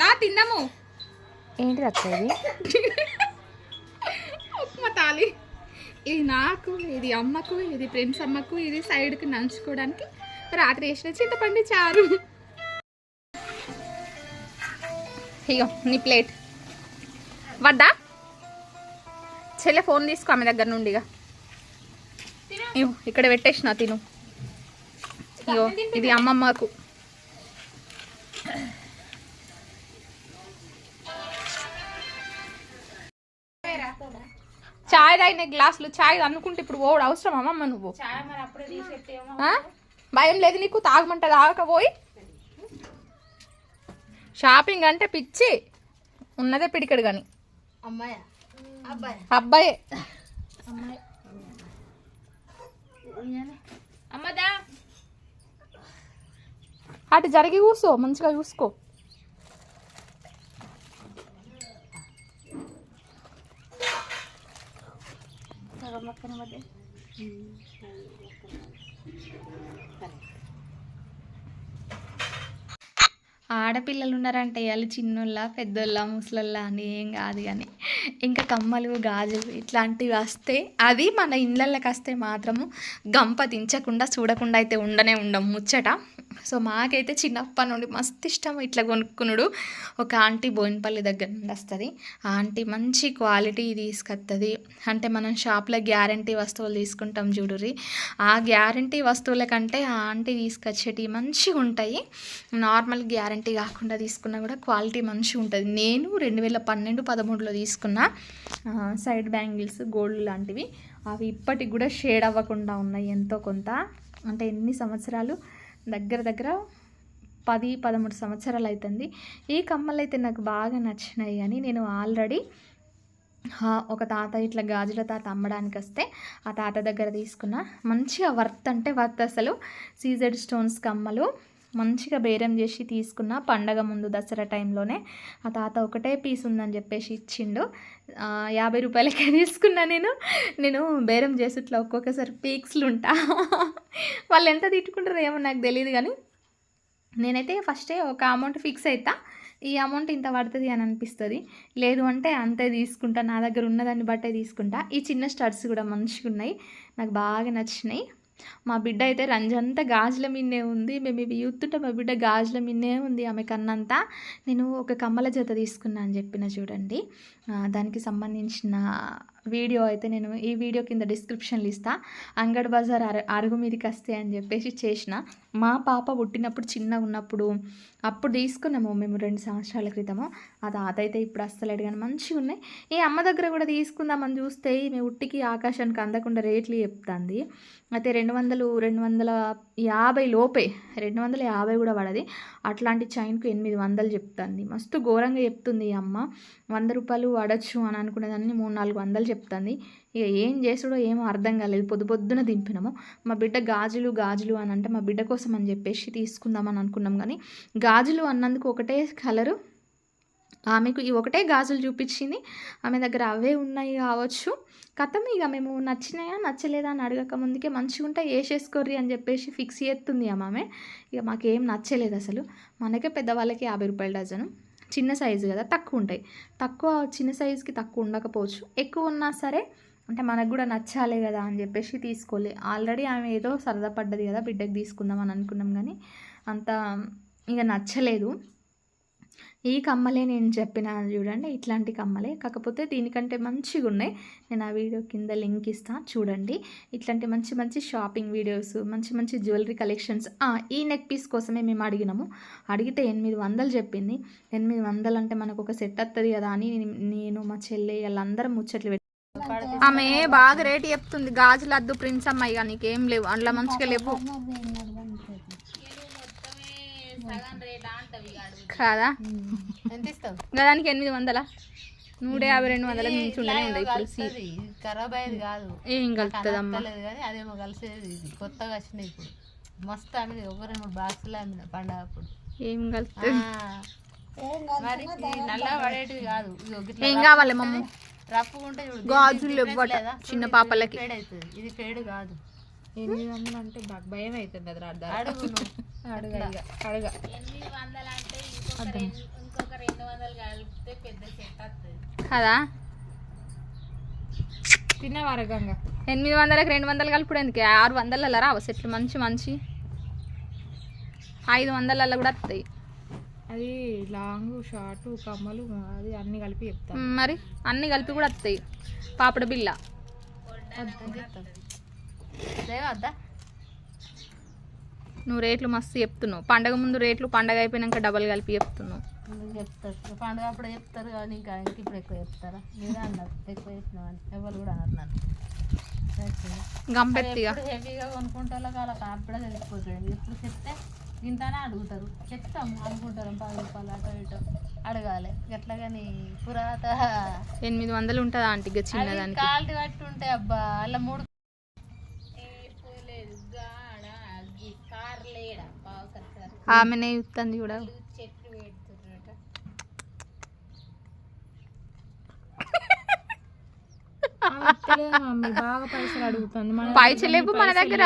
దా తిందాము ఏంటి అక్క ఇది? ఉప్మా తాలి. ఇది నాకు ఇది అమ్మకు ఇది ఫ్రెండ్స్ అమ్మకు ఇది సైడ్కి నంచుకోవడానికి రాత్రి వేసిన చింతపండు చారు. ఇగో నీ ప్లేట్. వద్దా? చెల్లె ఫోన్ తీసుకో ఆమె దగ్గర నుండి ఇక ఇక్కడ పెట్టేసిన తిను. ఇగో ఇది అమ్మమ్మకు. తాగిన గ్లాసులు చాయ్ అనుకుంటే ఇప్పుడు ఓడు అవసరం అమ్మమ్మ నువ్వు? ఆ? భయం లేదు నీకు? తాగమంట తాగకపోయి? షాపింగ్ అంటే పిచ్చి. ఉన్నదే పిడికడు కానీ అమ్మాయా? అబ్బాయి? అబ్బాయే. అమ్మదా? అటు జరిగి కూర్చో మంచిగా చూసుకో. Ramak ka na mag-eh. Hmm. Ramak ka na mag-eh. ఆడపిల్లలు ఉన్నారంటే వాళ్ళు చిన్నోళ్ళ పెద్దోళ్ళ ముసలోళ్ళ అని ఏం కాదు కానీ ఇంకా కమ్మలు గాజులు ఇట్లాంటివి వస్తే అది మన ఇళ్ళకి వస్తే మాత్రము గంప దించకుండా చూడకుండా అయితే ఉండనే ఉండం ముచ్చట. సో మాకైతే చిన్నప్పటి నుండి మస్తు ఇష్టం ఇట్లా కొనుక్కునుడు. ఒక ఆంటీ బోయినపల్లి దగ్గర నుండి వస్తుంది. ఆ ఆంటీ మంచి క్వాలిటీ తీసుకొస్తుంది అంటే మనం షాప్లో గ్యారంటీ వస్తువులు తీసుకుంటాం చూడుర్రి. ఆ గ్యారంటీ వస్తువుల కంటే ఆ ఆంటీ తీసుకొచ్చేటివి మంచిగా ఉంటాయి నార్మల్ గ్యారంటీ కాకుండా తీసుకున్నా కూడా క్వాలిటీ మంచిగా ఉంటుంది. నేను రెండు వేల పన్నెండు పదమూడులో తీసుకున్న సైడ్ బ్యాంగిల్స్ గోల్డ్ లాంటివి అవి ఇప్పటికి కూడా షేడ్ అవ్వకుండా ఉన్నాయి ఎంతో కొంత. అంటే ఎన్ని సంవత్సరాలు? దగ్గర దగ్గర పది పదమూడు సంవత్సరాలు అవుతుంది ఈ కమ్మలు అయితే నాకు బాగా నచ్చినాయి కానీ నేను ఆల్రెడీ ఒక తాత ఇట్లా గాజుల తాత అమ్మడానికి వస్తే ఆ తాత దగ్గర తీసుకున్న మంచిగా వర్త్ అంటే వర్త్ అసలు. సీజెడ్ స్టోన్స్ కమ్మలు మంచిగా బేరం చేసి తీసుకున్న పండగ ముందు దసరా టైంలోనే ఆ తాత ఒకటే పీస్ ఉందని చెప్పేసి ఇచ్చిండు. యాభై రూపాయలకే తీసుకున్నా నేను. నేను బేరం చేసేట్లా ఒక్కొక్కసారి పీక్స్లు ఉంటా. వాళ్ళు ఎంత తిట్టుకుంటారో ఏమో నాకు తెలియదు కానీ నేనైతే ఫస్టే ఒక అమౌంట్ ఫిక్స్ అవుతా ఈ అమౌంట్ ఇంత పడుతుంది అని అనిపిస్తుంది. లేదు అంటే అంతే తీసుకుంటా. నా దగ్గర ఉన్నదాన్ని బట్టే తీసుకుంటా. ఈ చిన్న స్టడ్స్ కూడా మంచిగా ఉన్నాయి నాకు బాగా నచ్చినాయి. మా బిడ్డ అయితే రంజంతా గాజుల మిన్నే ఉంది. మేము ఇవి యూత్తుంటే మా బిడ్డ గాజుల మిన్నే ఉంది ఆమె కన్నంతా. నేను ఒక కమ్మల జత తీసుకున్నా అని చెప్పిన చూడండి. దానికి సంబంధించిన వీడియో అయితే నేను ఈ వీడియో కింద డిస్క్రిప్షన్లు ఇస్తా. అంగడ్ బజార్ అరు అరుగు మీదకి వస్తాయి అని చెప్పేసి చేసిన. మా పాప పుట్టినప్పుడు చిన్నగా ఉన్నప్పుడు అప్పుడు తీసుకున్నాము మేము రెండు సంవత్సరాల క్రితము. ఆ తాత అయితే ఇప్పుడు వస్తలేడు కానీ మంచిగా ఉన్నాయి. ఈ అమ్మ దగ్గర కూడా తీసుకుందామని చూస్తే ఈమె ఉట్టికి ఆకాశానికి అందకుండా రేట్లు చెప్తుంది. అయితే రెండు వందలు రెండు వందల యాభై లోపే రెండు వందల యాభై కూడా పడది. అట్లాంటి చైన్కు ఎనిమిది వందలు చెప్తుంది. మస్తు ఘోరంగా చెప్తుంది ఈ అమ్మ. వంద రూపాయలు పడచ్చు అని అనుకునేదాన్ని మూడు నాలుగు వందలు చెప్తుంది. ఇక ఏం చేసుడో ఏమో అర్థం కాలేదు. పొద్దు పొద్దున దింపినాము. మా బిడ్డ గాజులు గాజులు అని అంటే మా బిడ్డ కోసం అని చెప్పేసి తీసుకుందామని అనుకున్నాం. కానీ గాజులు అన్నందుకు ఒకటే కలరు ఆమెకు ఈ ఒకటే గాజులు చూపించింది. ఆమె దగ్గర అవే ఉన్నాయి కావచ్చు. కథం ఇక మేము నచ్చినాయా నచ్చలేదా అని అడగక ముందుకే మంచిగా ఉంటే వేసేసుకోర్రి అని చెప్పేసి ఫిక్స్ చేస్తుంది ఆమె. ఇక మాకేం నచ్చలేదు అసలు. మనకే పెద్దవాళ్ళకి యాభై రూపాయల డజను. చిన్న సైజు కదా తక్కువ ఉంటాయి. తక్కువ చిన్న సైజుకి తక్కువ ఉండకపోవచ్చు. ఎక్కువ ఉన్నా సరే అంటే మనకు కూడా నచ్చాలి కదా అని చెప్పేసి తీసుకోలే. ఆల్రెడీ ఆమె ఏదో సరదా పడ్డది కదా బిడ్డకి తీసుకుందాం అని అనుకున్నాం కానీ అంత ఇక నచ్చలేదు. ఈ కమ్మలే నేను చెప్పిన చూడండి ఇట్లాంటి కమ్మలే. కాకపోతే దీనికంటే మంచిగా ఉన్నాయి నేను ఆ వీడియో కింద లింక్ ఇస్తాను చూడండి. ఇట్లాంటి మంచి మంచి షాపింగ్ వీడియోస్ మంచి మంచి జ్యువెలరీ కలెక్షన్స్. ఈ నెక్ పీస్ కోసమే మేము అడిగినాము. అడిగితే ఎనిమిది వందలు చెప్పింది. ఎనిమిది వందలు అంటే మనకు ఒక సెట్ వస్తుంది కదా అని నేను- మా చెల్లె వాళ్ళందరం ముచ్చట్లు ఆమె బాగా రేట్ చెప్తుంది. గాజులు అద్దు ప్రిన్స్ అమ్మాయి కానీ నీకేం లేవు. అందులో మంచిగా లేవు. కాదా? దానికి ఎనిమిది వందల? నూట యాభై రెండు వందల నుంచి ఉండనే ఉండే ఇప్పుడు ఖరాబ్ అయ్యేది కాదు. ఏం కలుపుతుందమ్మా లేదు కానీ అదేమో కలిసేది కొత్తగా వచ్చినాయి ఇప్పుడు. మస్తు అమ్మింది. ఒక రెండు మూడు బాక్సులు అమ్మిన పండగ అప్పుడు ఏం కలుపుతుంది నల్ల పడేటివి కాదు. ఏం కావాలి మమ్మ చూడు గాజులు? చిన్న పాపలకి. ఇది ఫేడ్ కాదు. ఎనిమిది వందలు అంటే బాగా భయం అవుతుంది అది అర్థం అడుగు. అడుగు అడుగ కదా? తిన్నవా రకంగా? ఎనిమిది వందలకు రెండు వందలు కలుపుడు ఎందుకు? ఆరు వందలలో రావు సెట్లు మంచి మంచి. ఐదు వందలలో కూడా వస్తాయి. అది లాంగ్ షార్ట్ కమ్మలు అది అన్ని కలిపి చెప్తాను. మ్, మరి అన్నీ కలిపి కూడా వస్తాయి. పాపడ బిల్ల దేవద్దా నువ్వు రేట్లు మస్తు చెప్తున్నావు. పండగ ముందు రేట్లు పండగ అయిపోయినాక డబల్ కలిపి చెప్తున్నావు. చెప్తారు? పండుగ అప్పుడు చెప్తారు కానీ ఇంకా ఇంక ఇప్పుడు ఎక్కువ చెప్తారా? మీరే అన్నారు ఎక్కువ చెప్పినామని ఎవరు కూడా అన్నారు నన్ను. గంపెత్తిగా. హెవీగా కొనుక్కుంటే వాళ్ళకి అప్పుడే తెలిసిపోతుంది. ఎప్పుడు చెప్తే ఇంతనే అడుగుతారు. చెప్తాము అనుకుంటారు. పది రూపాయలు అటో ఇటో. అడగాలి. ఎట్లా కానీ పురాత. ఎనిమిది వందలు ఉంటుందా ఆంటీ? చిన్నదానికి. కాల్టి కట్టి ఉంటాయి అబ్బా అలా మూడు ఆమెనే ఇస్తుంది కూడా. మమ్మీ బాగా పైసలు అడుగుతుంది. మన పైసలేపు మన దగ్గర.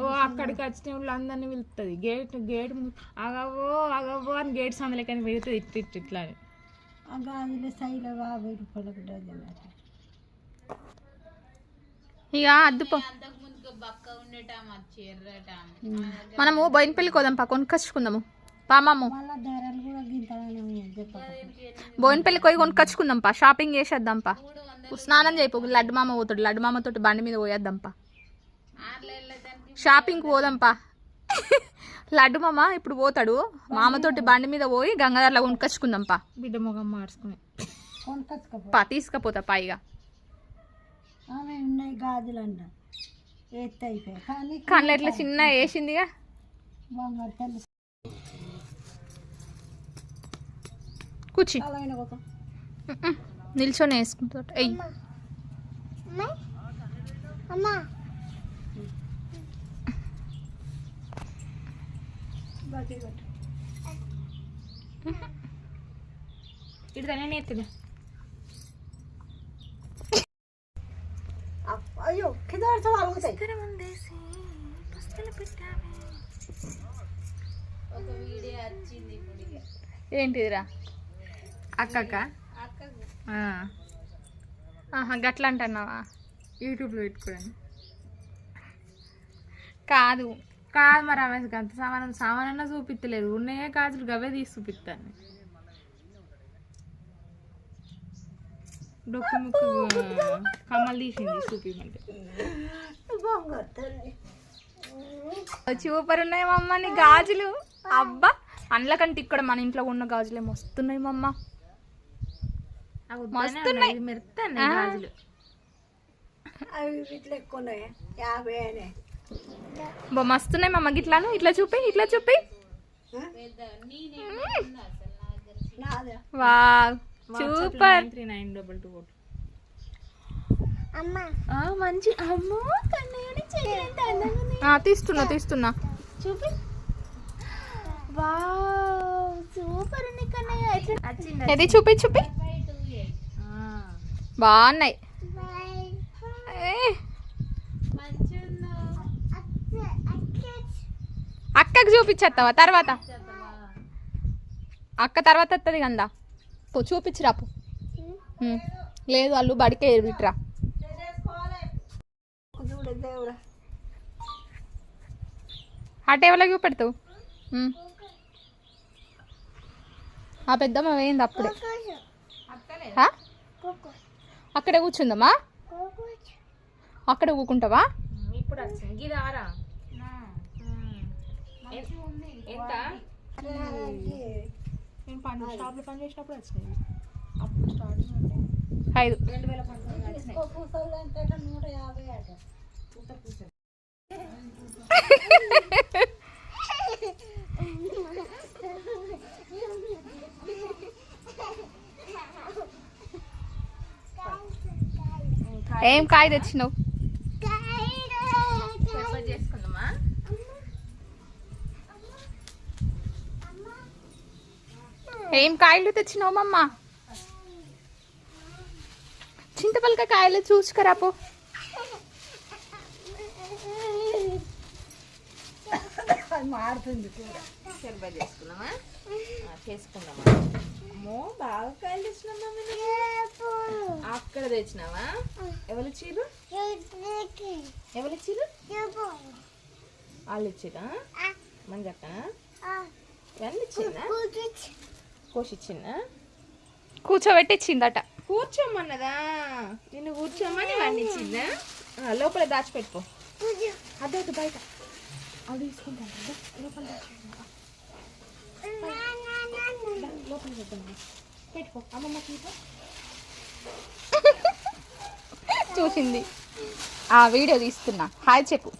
ఓ అక్కడికి వచ్చిన వాళ్ళు అందరినీ పిలుస్తుంది గేట్ గేట్ ముందు అగవో అగవో అని గేట్ సందలకని వెళ్తుంది ఇట్ ఇట్ ఇట్లా అని. ఇక అద్దుపో మనము బోయినపల్లి కోదాం పా కొనుక్కొచ్చుకుందాము. పామమ్ము బోయినపల్లి పోయి కొనుక్కొచ్చుకుందాం పా షాపింగ్ చేసేద్దాం పా. స్నానం చేయపో లడ్డు మామ పోతాడు లడ్డు మామ తోటి బండి మీద పోయేద్దాం పా. షాపింగ్కి పోదాం పా. లడ్డు మామ ఇప్పుడు పోతాడు మామతోటి బండి మీద పోయి గంగాధరలో కొనుక్కొచ్చుకుందాం పా. బిడ్డ మొగం మార్చుకుని. పా తీసుకపోతా పైగా ఆమె ఉన్నాయి కానీ కళ్ళు ఎట్లా చిన్న వేసిందిగా? కూర్చి. నిల్చొని వేసుకుంటా. ఎయ్ ఇటు తనే ఎత్తుదా? అయ్యో కింద అలుగుతాయి ఏంటిదిరా అక్కక్క ఆహా గట్లా అంటున్నావా యూట్యూబ్లో పెట్టుకోవడానికి కాదు కాదు మరి ఆమె అంత సామానం సామానన్నా చూపిస్తలేదు ఉన్నాయే గాజులు గవే తీసి చూపిస్తాను డొక్కు ముక్కు కమ్మలు తీసింది చూపిమంటే బంగారు తల్లి సూపర్ ఉన్నాయి మమ్మ నీ గాజులు అబ్బా అందులోకంటే ఇక్కడ మన ఇంట్లో ఉన్న గాజులే. మస్తున్నాయి మమ్మ మస్తున్నాయి. మెరుస్తాయి గాజులు మస్తున్నాయి మమ్మ గిట్లాను. ఇట్లా చూపి ఇట్లా చూపి. నాదే వా super. Three nine double two four మంచి అమ్మో తీస్తున్నా తీస్తున్నా. చూపి. సూపర్ ఇది చూపి చూపి. బాగున్నాయి. ఏ. అక్కకి చూపించేస్తావా? తర్వాత. అక్క తర్వాత వస్తుంది కందా పో చూపించిరా పో. ఉమ్. లేదు వాళ్ళు బడికే దేవుడా ఆ టేబుల్కి చూపెడతావు. ఆ పెద్దమ్మ వేయింది అప్పుడే? అక్కడే కూర్చుందమ్మా? అక్కడే కూకుంటావా? ఇప్పుడు ఎంత? నేను పని షాప్లో పని చేసినప్పుడు వచ్చినాయి అప్పుడు స్టార్టింగ్ అంటే ఐదు. రెండు వేల పంతొమ్మిది నూట యాభై అట. ఏం కాయ తెచ్చినావు? ఏం కాయలు తెచ్చినావమ్మా చింతపలక కాయలు చూసుకరాపో మారుతుంది కూడా చేసుకున్నామా అమ్మో బాగా కాయలు అక్కడ తెచ్చినావా? ఎవరు చీరు? ఎవరు చీరు? వాళ్ళు ఇచ్చిరా మంజక్క ఇవన్నీ ఇచ్చిరా కోసి ఇచ్చిందా కూర్చోబెట్టించిందట కూర్చోమన్నదా? నిన్ను కూర్చోమని ఆ, లోపల దాచిపెట్టుకో. అదే అదే బయట. అది తీసుకుంటాను లోపల లోపల పెట్టుకో. చూసింది. ఆ వీడియో తీస్తున్నా. హాయ్ చెప్పు.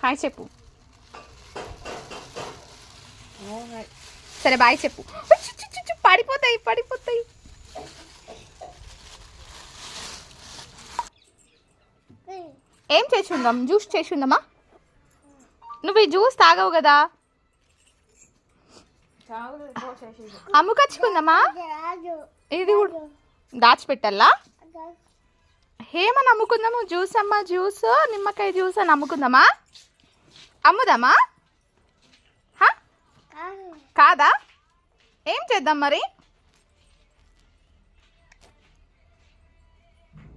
హాయ్ చెప్పు. హాయ్. సరే బాయ్ చెప్పు. పడిపోతాయి పడిపోతాయి. ఏం చేసి ఉందాం జ్యూస్ చేసి ఉందమ్మా నువ్వు ఈ జ్యూస్ తాగవు కదా? అమ్ముకొచ్చుకుందమ్మా ఇది కూడా దాచిపెట్టాలా? ఏమని అమ్ముకుందాము జ్యూస్ అమ్మా జ్యూస్ నిమ్మకాయ జ్యూస్ అని అమ్ముకుందామా? అమ్ముదామా? కాదా? ఏం చేద్దాం మరి?